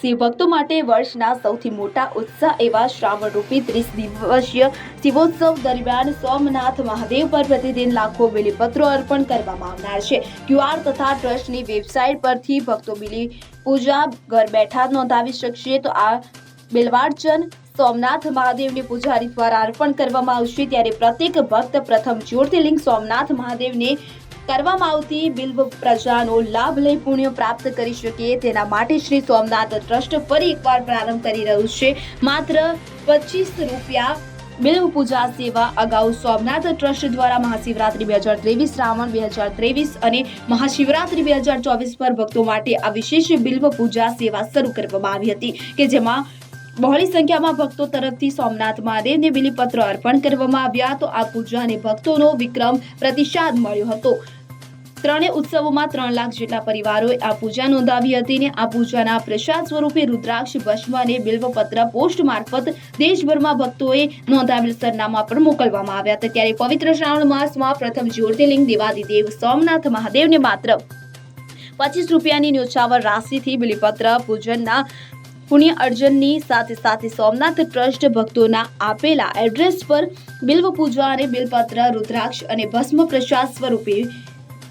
શિવ ભક્તો માટે વર્ષના સૌથી મોટા ઉત્સાહ એવા શ્રાવણ રૂપી ત્રીસ દિવસીય શિવોત્સવ દરમિયાન સોમનાથ મહાદેવ પર પ્રતિદિન લાખો બિલીપત્રો અર્પણ કરવામાં આવનાર છે. ક્યુઆર તથા ટ્રસ્ટની વેબસાઇટ પરથી ભક્તો બિલી પૂજા ઘર બેઠા નોંધાવી શકશે. તો આ બિલવાર્ચન સોમનાથ મહાદેવની પૂજારી દ્વારા અર્પણ કરવામાં આવશે. ત્યારે પ્રત્યેક ભક્ત પ્રથમ જ્યોતિર્લિંગ સોમનાથ મહાદેવને કરવામાં આવતી બિલ્વ પ્રજાનો લાભ લઈ પુણ્ય પ્રાપ્ત કરી શકે તેના માટે શ્રી સોમનાથ ટ્રસ્ટ ફરી એકવાર પ્રારંભ કરી રહ્યું છે. માત્ર પચીસ રૂપિયા બિલ્વ પૂજા સેવા અગાઉ સોમનાથ ટ્રસ્ટ દ્વારા મહાશિવરાત્રી બે હજાર ત્રેવીસ, શ્રાવણ બે હજાર ત્રેવીસ અને મહાશિવરાત્રી બે હજાર ચોવીસ પર ભક્તો માટે આ વિશેષ બિલ્વ પૂજા સેવા શરૂ કરવામાં આવી હતી કે જેમાં બહોળી સંખ્યામાં ભક્તો તરફથી સોમનાથ મહાદેવને બિલીપત્ર અર્પણ કરવામાં આવ્યા. તો આ પૂજાને ભક્તોનો વિક્રમ પ્રતિસાદ મળ્યો હતો. ત્રણેય ઉત્સવોમાં ત્રણ લાખ જેટલા પરિવારોએ આ પૂજા નોંધાવી હતી ને આ પૂજાના પ્રસાદ સ્વરૂપે રુદ્રાક્ષ, ભસ્મ અને બિલ્વપત્ર પોસ્ટ મારફત દેશભરમાં ભક્તોએ નોંધાવેલ સરનામા પર મોકલવામાં આવ્યા હતા. ત્યારે પવિત્ર શ્રાવણ માસમાં પ્રથમ જ્યોતિર્લિંગ દેવાદિદેવ સોમનાથ મહાદેવને માત્ર પચીસ રૂપિયાની ન્યોછાવર રાશિથી બિલીપત્ર પૂજનના પુણ્ય અર્જનની સાથે સાથે સોમનાથ ટ્રસ્ટ ભક્તોના આપેલા એડ્રેસ પર બિલ્વ પૂજા અને બિલપત્ર, રુદ્રાક્ષ અને ભસ્મ પ્રસાદ સ્વરૂપે